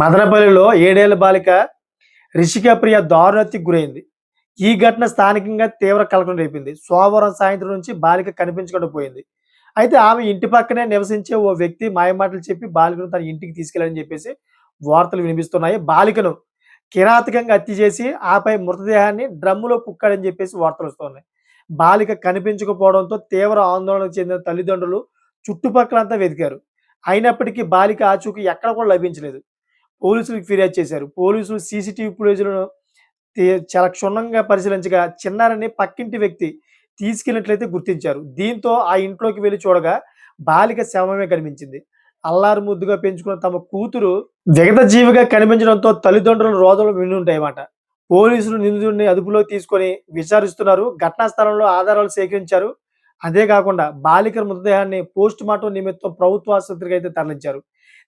మదనపల్లిలో ఏడేళ్ళ బాలిక రిషిక ప్రియ గురైంది. ఈ ఘటన స్థానికంగా తీవ్ర కలకలం రేపింది. సోమవారం సాయంత్రం నుంచి బాలిక కనిపించకుండా పోయింది. అయితే ఆమె ఇంటి పక్కనే నివసించే ఓ వ్యక్తి మాయమాటలు చెప్పి బాలికను తన ఇంటికి తీసుకెళ్ళాలని చెప్పేసి వార్తలు వినిపిస్తున్నాయి. బాలికను కిరాతకంగా హత్య చేసి ఆపై మృతదేహాన్ని డ్రమ్ములో కుక్కాడని చెప్పేసి వార్తలు వస్తున్నాయి. బాలిక కనిపించకపోవడంతో తీవ్ర ఆందోళనకు చెందిన తల్లిదండ్రులు చుట్టుపక్కలంతా వెతికారు. అయినప్పటికీ బాలిక ఆచూకీ ఎక్కడ కూడా లభించలేదు. పోలీసులకు ఫిర్యాదు చేశారు. పోలీసులు సీసీటీవీ ఫుటేజ్లను చాలా క్షుణ్ణంగా పరిశీలించగా చిన్నారిని పక్కింటి వ్యక్తి తీసుకెళ్ళినట్లయితే గుర్తించారు. దీంతో ఆ ఇంట్లోకి వెళ్ళి చూడగా బాలిక శవమే కనిపించింది. అల్లారు ముద్దుగా పెంచుకున్న తమ కూతురు జగత జీవిగా కనిపించడంతో తల్లిదండ్రులు రోజులు వినుంటాయన్నమాట పోలీసులు నిందితుడిని అదుపులో తీసుకొని విచారిస్తున్నారు. ఘటనా స్థలంలో ఆధారాలు సేకరించారు. అదే కాకుండా మృతదేహాన్ని పోస్ట్ మార్టం నిమిత్తం ప్రభుత్వ ఆసుపత్రికి అయితే తరలించారు.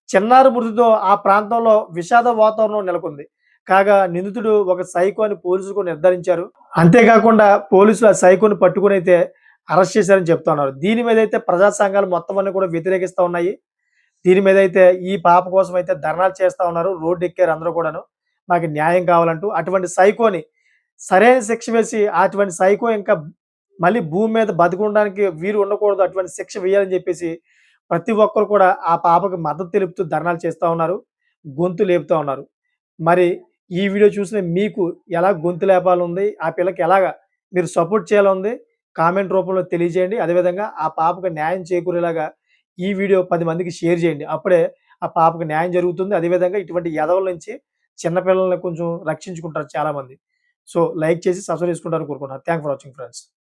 చిన్నారి మృతితో ఆ ప్రాంతంలో విషాద వాతావరణం నెలకొంది. కాగా నిందితుడు ఒక సైకో అని పోలీసులకు నిర్ధారించారు. అంతేకాకుండా పోలీసులు ఆ సైకోని పట్టుకుని అయితే అరెస్ట్ చేశారని చెప్తున్నారు. దీని మీద అయితే ప్రజా సంఘాలు మొత్తం అన్ని కూడా వ్యతిరేకిస్తూ ఉన్నాయి. దీని మీద అయితే ఈ పాప కోసం అయితే ధర్నాలు చేస్తా ఉన్నారు. రోడ్డు ఎక్కారు అందరూ కూడాను. మాకు న్యాయం కావాలంటూ అటువంటి సైకోని సరైన శిక్ష వేసి అటువంటి సైకో ఇంకా మళ్ళీ భూమి మీద బతకడానికి వీరు ఉండకూడదు అటువంటి శిక్ష వేయాలని చెప్పేసి ప్రతి ఒక్కరు కూడా ఆ పాపకు మద్దతు తెలుపుతూ ధర్నాలు చేస్తూ ఉన్నారు గొంతు లేపుతూ ఉన్నారు. మరి ఈ వీడియో చూసిన మీకు ఎలా గొంతు లేపాలుంది ఆ పిల్లకి ఎలాగా మీరు సపోర్ట్ చేయాలి కామెంట్ రూపంలో తెలియజేయండి. అదేవిధంగా ఆ పాపకు న్యాయం చేకూరేలాగా ఈ వీడియో పది మందికి షేర్ చేయండి. అప్పుడే ఆ పాపకు న్యాయం జరుగుతుంది. అదేవిధంగా ఇటువంటి ఎదవల నుంచి చిన్నపిల్లల్ని కొంచెం రక్షించుకుంటారు చాలామంది. సో లైక్ చేసి సబ్స్క్రైబ్ చేసుకుంటారు కోరుకుంటున్నారు థ్యాంక్ ఫర్ వాచింగ్ ఫ్రెండ్స్